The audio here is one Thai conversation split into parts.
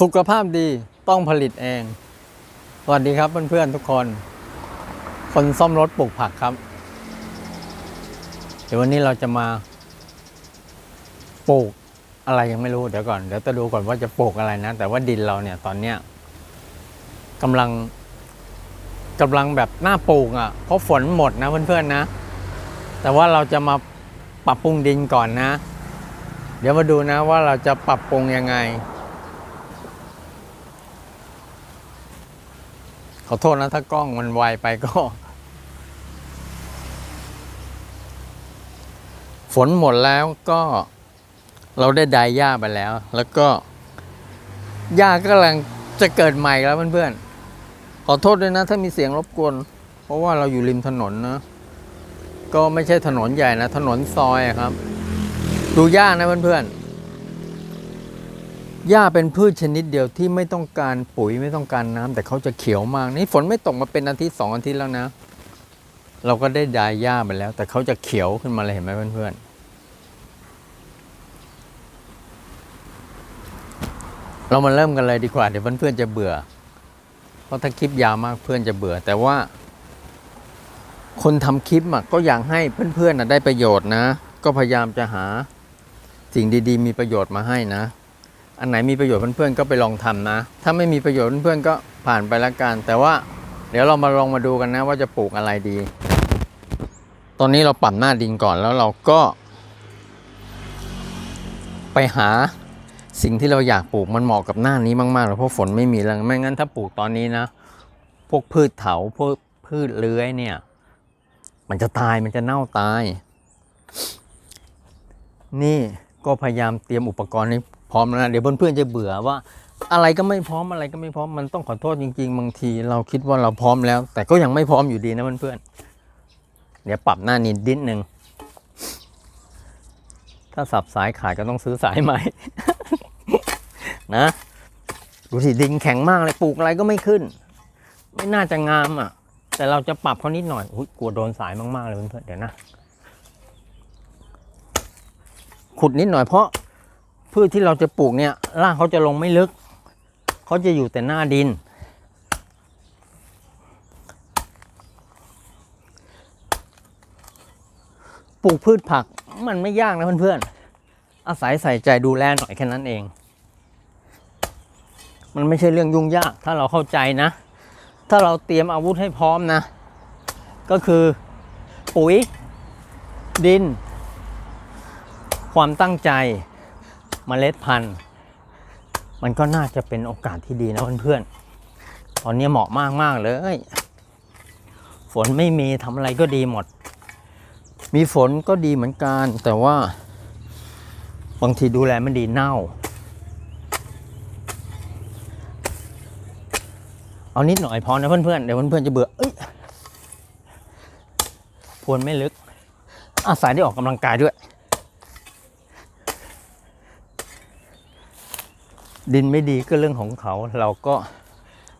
สุขภาพดีต้องผลิตเอง สวัสดีครับเพื่อนๆทุกคน คนซ่อมรถปลูกผักครับ เดี๋ยววันนี้เราจะมาปลูกอะไรยังไม่รู้เดี๋ยวก่อนเดี๋ยวจะดูก่อนว่าจะปลูกอะไรนะ แต่ว่าดินเราเนี่ยตอนเนี้ยกำลังกำลังแบบหน้าปลูกอะ่ะ เพราะฝนหมดนะเพื่อนๆนะ แต่ว่าเราจะมาปรับปรุงดินก่อนนะ เดี๋ยวมาดูนะว่าเราจะปรับปรุงยังไง อโทษนะถ้ากล้องมันไวไปก็ ฝนหมดแล้วก็เราได้ดายหญ้าไปแล้ว แล้วก็หญ้าก็กำลังจะเกิดใหม่แล้วเพื่อนๆขอโทษด้วยนะ ถ้ามีเสียงรบกวน เพราะว่าเราอยู่ริมถนนนะก็ไม่ใช่ถนนใหญ่นะ ถนนซอยครับ ดูหญ้านะเพื่อนๆ หญ้าเป็นพืชชนิดเดียวที่ไม่ต้องการปุ๋ยไม่ต้องการน้ำแต่เขาจะเขียวมาก นี่ฝนไม่ตกมาเป็นอาทิตย์สองอาทิตย์แล้วนะ เราก็ได้ดายหญ้าไปแล้ว แต่เขาจะเขียวขึ้นมาเลยเห็นไหมเพื่อนๆเรามาเริ่มกันเลยดีกว่าเดี๋ยวเพื่อนๆจะเบื่อ เพราะถ้าคลิปยาวมากเพื่อนจะเบื่อ แต่ว่า คนทำคลิปอะก็อยากให้เพื่อนๆน่ะได้ประโยชน์นะ ก็พยายามจะหา สิ่งดี ๆ มีประโยชน์มาให้นะ อันไหนมีประโยชน์เพื่อนๆก็ไปลองทำนะ ถ้าไม่มีประโยชน์เพื่อนๆก็ผ่านไปละกัน แต่ว่าเดี๋ยวเรามาลองมาดูกันนะว่าจะปลูกอะไรดี ตอนนี้เราปรับหน้าดินก่อนแล้วเราก็ ไปหาสิ่งที่เราอยากปลูกมันเหมาะกับหน้านี้มากๆเลยเพราะฝนไม่มีแล้วไม่งั้นถ้าปลูกตอนนี้นะ พวกพืชเถาพวกพืชเลื้อยเนี่ย มันจะตายมันจะเน่าตาย นี่ก็พยายามเตรียมอุปกรณ์ให้ พร้อมแล้วนะเดี๋ยวเพื่อนๆจะเบื่อว่า อะไรก็ไม่พร้อมอะไรก็ไม่พร้อมมันต้องขอโทษจริง ๆ บางทีเราคิดว่าเราพร้อมแล้ว แต่ก็ยังไม่พร้อมอยู่ดีนะเพื่อนๆเดี๋ยวปรับหน้านิดนิดนึงถ้าสับสายขาดก็ต้องซื้อสายใหม่นะดูสิดินแข็งมากเลยปลูกอะไรก็ไม่ขึ้น ไม่น่าจะงามอะ แต่เราจะปรับเขานิดหน่อยอุ๊ยกลัวโดนสายมากๆเลยเพื่อนๆเดี๋ยวนะขุดนิดหน่อยเพราะ พืชที่เราจะปลูกเนี่ยรากเขาจะลงไม่ลึก เขาจะอยู่แต่หน้าดิน ปลูกพืชผักมันไม่ยากนะเพื่อนๆ อาศัยใส่ใจดูแลหน่อยแค่นั้นเอง มันไม่ใช่เรื่องยุ่งยาก ถ้าเราเข้าใจนะ ถ้าเราเตรียมอาวุธให้พร้อมนะ ก็คือปุ๋ย ดิน ความตั้งใจ มเมล็ดพันธุ์ มันก็น่าจะเป็นโอกาสที่ดีนะเพื่อนๆ ตอนนี้เหมาะมากมากๆเลย ฝนไม่มีทำอะไรก็ดีหมด มีฝนก็ดีเหมือนกัน แต่ว่า บางทีดูแลไม่ดีเน่า เอานิดหน่อยพอนะเพื่อนๆ เดี๋ยวเพื่อนๆจะเบื่อเอ้ยพวนไม่ลึก อาศัยได้ออกกำลังกายด้วย ดินไม่ดีก็เรื่องของเขา เราก็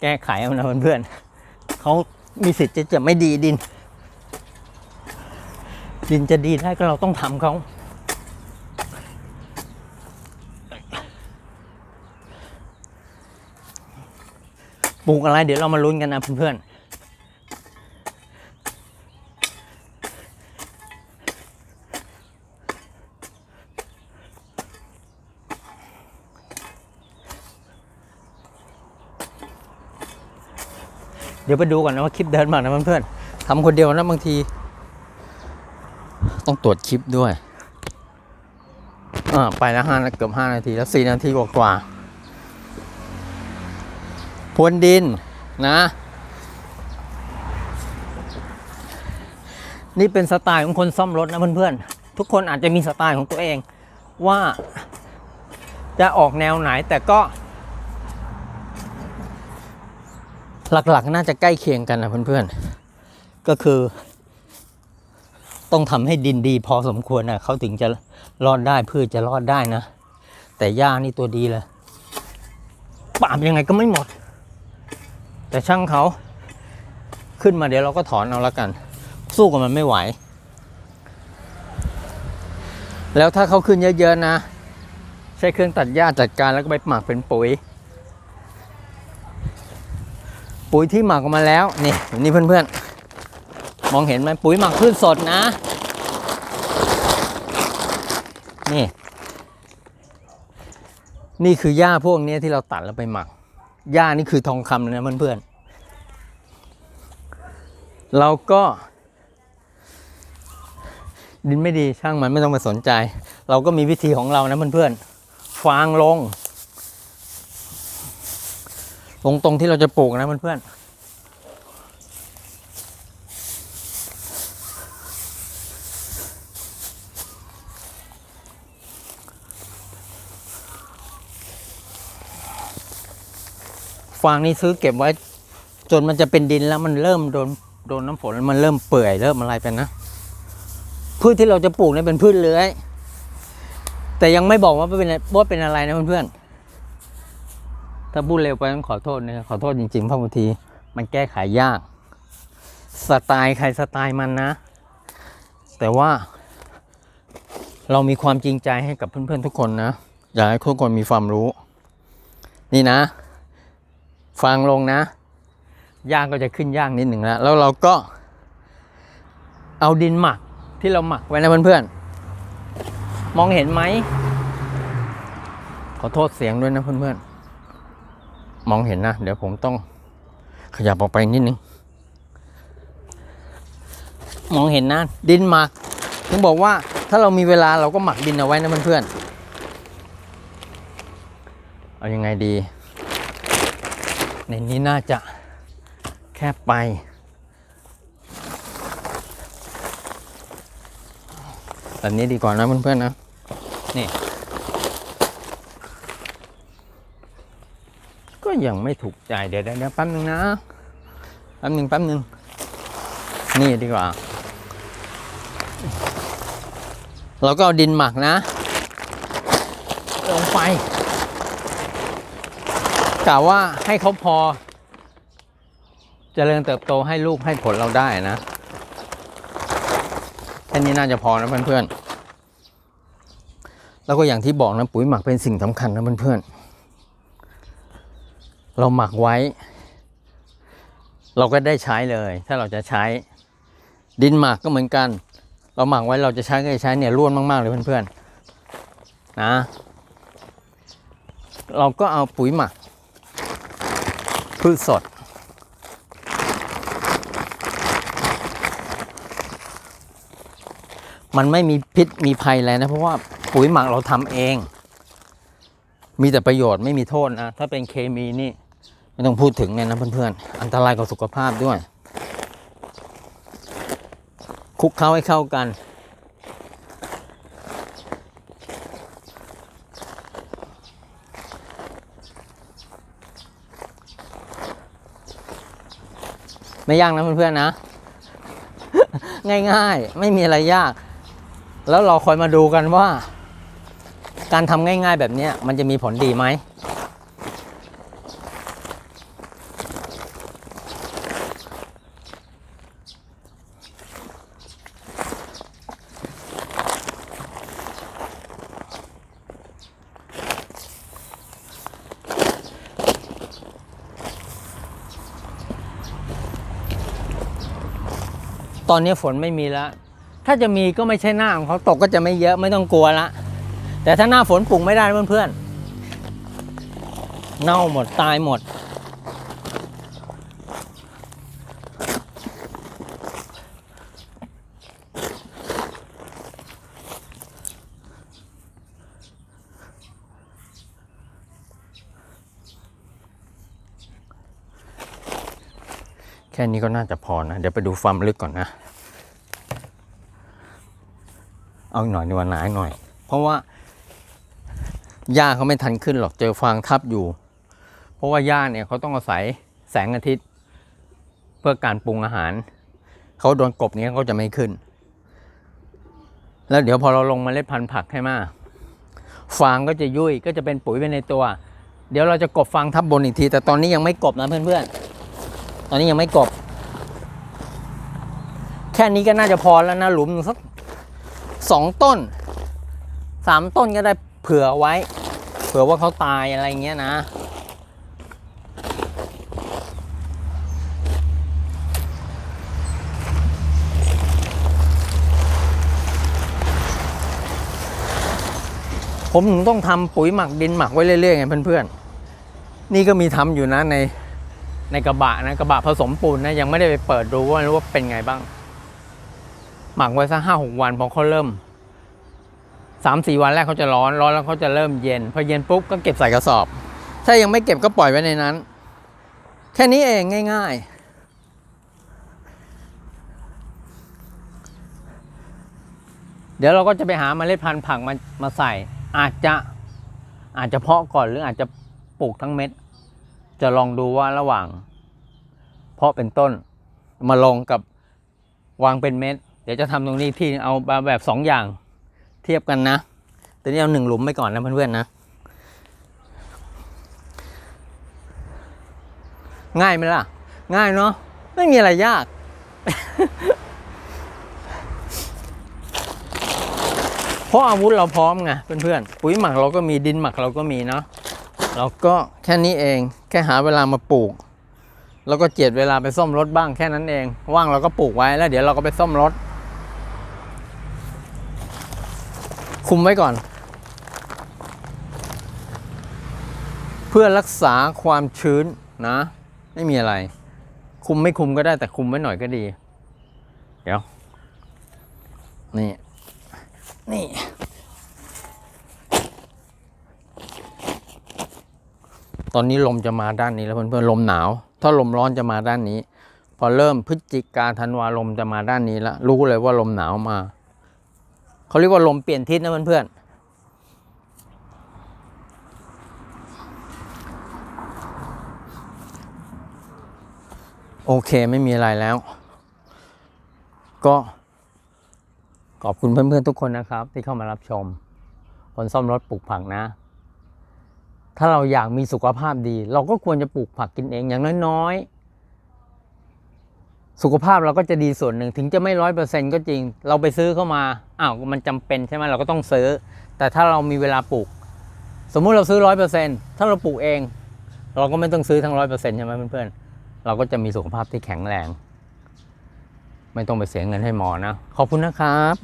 แก้ไขเอานะเพื่อนๆเขามีสิทธิ์จะจะไม่ดีดิน ดินจะดีได้ก็เราต้องทำเขาปลูกอะไรเดี๋ยวเรามาลุ้นกันนะเพื่อนๆ เดี๋ยวไปดูก่อนนะว่าคลิปเดินมานะเพื่อนๆทำคนเดียวนะบางที ต้องตรวจคลิปด้วยอ่าไปแล้วห้าเกือบห้านาทีแล้วสี่นาทีกว่าๆพรวนดินนะ นี่เป็นสไตล์ของคนซ่อมรถนะเพื่อนๆ ทุกคนอาจจะมีสไตล์ของตัวเองว่าจะออกแนวไหนแต่ก็ หลักๆน่าจะใกล้เคียงกันนะเพื่อนๆ ก็คือ ต้องทำให้ดินดีพอสมควรนะเขาถึงจะรอดได้พืชจะรอดได้นะ แต่หญ้านี่ตัวดีเลยปาบยังไงก็ไม่หมด แต่ช่างเขาขึ้นมาเดี๋ยวเราก็ถอนเอาละกัน สู้กับมันไม่ไหว แล้วถ้าเขาขึ้นเยอะๆนะ ใช้เครื่องตัดหญ้าจัดการแล้วก็ไปหมักเป็นปุ๋ย ปุ๋ยที่หมักออกมาแล้วนี่นี่เพื่อนๆ มองเห็นไหมปุ๋ยหมักพืชสดนะ นี่ นี่คือหญ้าพวกนี้ที่เราตัดแล้วไปหมักหญ้านี่คือทองคำเลยนะเพื่อนๆ เราก็ ดินไม่ดีช่างมันไม่ต้องไปสนใจ เราก็มีวิธีของเรานะเพื่อนๆฟางลง ลงตรงที่เราจะปลูกนะเพื่อนๆฟางนี้ซื้อเก็บไว้ จนมันจะเป็นดินแล้วมันเริ่มโดนโดนน้ำฝนมันเริ่มเปื่อยเริ่มอะไรไปนะพืชที่เราจะปลูกเนี่ยเป็นพืชเลื้อย แต่ยังไม่บอกว่าเป็นว่าเป็นอะไรนะเพื่อนๆ ถ้าพูดเร็วไปต้องขอโทษนะขอโทษจริงๆเพราะบางทีมันแก้ไขยาก สไตล์ใครสไตล์มันนะ แต่ว่า เรามีความจริงใจให้กับเพื่อนๆทุกคนนะ อยากให้ทุกคนมีความรู้ นี่นะ ฟังลงนะยากก็จะขึ้นยากนิดหนึ่งแล้วแล้วเราก็ เอาดินหมักที่เราหมักไว้นะเพื่อนๆมองเห็นไหมขอโทษเสียงด้วยนะเพื่อนๆ มองเห็นนะ เดี๋ยวผมต้องขยับออกไปนิดนึง มองเห็นนะ ดินหมักถึงบอกว่าถ้าเรามีเวลาเราก็หมักดินเอาไว้นะเพื่อนๆเอายังไงดี ในนี้น่าจะแคบไป แบบนี้ดีกว่านะเพื่อนๆนะ นี่ ยังไม่ถูกใจเดี๋ยวเดี๋ยวแป๊บนึงนะแป๊บนึงแป๊บนึงนี่ดีกว่า เราก็เอาดินหมักนะลงไปกะว่าให้เขาพอเจริญเติบโตให้ลูกให้ผลเราได้นะแค่นี้น่าจะพอนะเพื่อนๆแล้วก็อย่างที่บอกนะปุ๋ยหมักเป็นสิ่งสำคัญนะเพื่อนๆ เราหมักไว้ เราก็ได้ใช้เลย ถ้าเราจะใช้ ดินหมักก็เหมือนกัน เราหมักไว้เราจะใช้ก็ใช้เนี่ยร่วนมาก ๆ เลยเพื่อนๆนะ เราก็เอาปุ๋ยหมัก พืชสด มันไม่มีพิษมีภัยอะไรนะ เพราะว่าปุ๋ยหมักเราทำเองมีแต่ประโยชน์ไม่มีโทษนะ ถ้าเป็นเคมีนี่ ไม่ต้องพูดถึงเนี่ยนะเพื่อนๆ อันตรายกับสุขภาพด้วย คุกเคล้าให้เข้ากัน ไม่ยากนะเพื่อนๆนะ ง่ายๆ ไม่มีอะไรยาก แล้วเราคอยมาดูกันว่า การทำง่ายๆแบบนี้มันจะมีผลดีไหม ตอนนี้ฝนไม่มีแล้ว ถ้าจะมีก็ไม่ใช่หน้าของเขาตกก็จะไม่เยอะไม่ต้องกลัวละ แต่ถ้าหน้าฝนปลูกไม่ได้เพื่อนๆเน่าหมดตายหมด แค่นี้ก็น่าจะพอนะ เดี๋ยวไปดูความลึกก่อนนะ เอาหน่อยดีกว่าหนาหน่อย เพราะว่าหญ้าเขาไม่ทันขึ้นหรอกเจอฟางทับอยู่ เพราะว่าหญ้าเนี่ยเขาต้องอาศัยแสงอาทิตย์ เพื่อการปรุงอาหาร เขาโดนกบนี้เขาจะไม่ขึ้น แล้วเดี๋ยวพอเราลงเมาเล็ดพันธุ์ผักให้มาฟางก็จะยุ่ยก็จะเป็นปุ๋ยไปในตัว เดี๋ยวเราจะกบฟางทับบนอีกที แต่ตอนนี้ยังไม่กบนะเพื่อนๆ อันนี้ยังไม่กบ แค่นี้ก็น่าจะพอแล้วนะหลุมสักสองต้นสามต้นก็ได้เผื่อไว้ เผื่อว่าเขาตายอะไรเงี้ยนะ ผมต้องทำปุ๋ยหมักดินหมักไว้เรื่อยๆไงเพื่อนๆ นี่ก็มีทำอยู่นะใน ในกระบะนะกระบะผสมปูนนะยังไม่ได้ไปเปิดดูว่ารู้ว่าเป็นไงบ้าง หมักไว้สักห้าหกวันพอเขาเริ่มสามสี่วันแรกเขาจะร้อนร้อนแล้วเขาจะเริ่มเย็นพอเย็นปุ๊บก็เก็บใส่กระสอบ ถ้ายังไม่เก็บก็ปล่อยไว้ในนั้น แค่นี้เองง่าย ๆเดี๋ยวเราก็จะไปหาเมล็ดพันธุ์ผักมามาใส่ อาจจะอาจจะเพาะก่อนหรืออาจจะปลูกทั้งเม็ด จะลองดูว่าระหว่าง เพาะเป็นต้นมาลงกับวางเป็นเม็ด เดี๋ยวจะทำตรงนี้ที่เอาแบบสองอย่างเทียบกันนะต่นี่เอาหนึ่งหลุมไปก่อนนะเพื่อนๆนะ ง่ายไหมล่ะ ง่ายเนาะไม่มีอะไรยาก เพราะอาวุธเราพร้อมไงเพื่อนๆปุ๋ยหมักเราก็มีดินหมักเราก็มีเนาะ เราก็แค่นี้เองแค่หาเวลามาปลูก แล้วก็เจียดเวลาไปซ่อมรถบ้างแค่นั้นเอง ว่างเราก็ปลูกไว้แล้วเดี๋ยวเราก็ไปซ่อมรถ คุมไว้ก่อน เพื่อรักษาความชื้นนะ ไม่มีอะไร คุมไม่คุมก็ได้แต่คุมไว้หน่อยก็ดี เดี๋ยว นี่ นี่ ตอนนี้ลมจะมาด้านนี้แล้วเพื่อนๆลมหนาว ถ้าลมร้อนจะมาด้านนี้ พอเริ่มพฤศจิกาธันวาลมจะมาด้านนี้แล้วรู้เลยว่าลมหนาวมาเขาเรียกว่าลมเปลี่ยนทิศนะเพื่อนๆโอเคไม่มีอะไรแล้ว ก็ขอบคุณเพื่อนๆทุกคนนะครับ ที่เข้ามารับชมคนซ่อมรถปลูกผักนะ ถ้าเราอยากมีสุขภาพดี เราก็ควรจะปลูกผักกินเองอย่างน้อยๆ สุขภาพเราก็จะดีส่วนหนึ่งถึงจะไม่ร้อยเปอร์เซ็นก็จริง เราไปซื้อเข้ามาอ้าวมันจำเป็นใช่ไหมเราก็ต้องซื้อ แต่ถ้าเรามีเวลาปลูก สมมุติเราซื้อร้อยเปอร์เซ็นถ้าเราปลูกเอง เราก็ไม่ต้องซื้อทั้งร้อยเปอร์เซ็นใช่ไหมเพื่อนๆเราก็จะมีสุขภาพที่แข็งแรง ไม่ต้องไปเสียเงินให้หมอนะขอบคุณนะครับ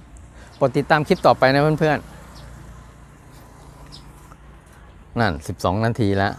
โปรดติดตามคลิปต่อไปนะเพื่อนๆ นั่น 12 นาทีแล้ว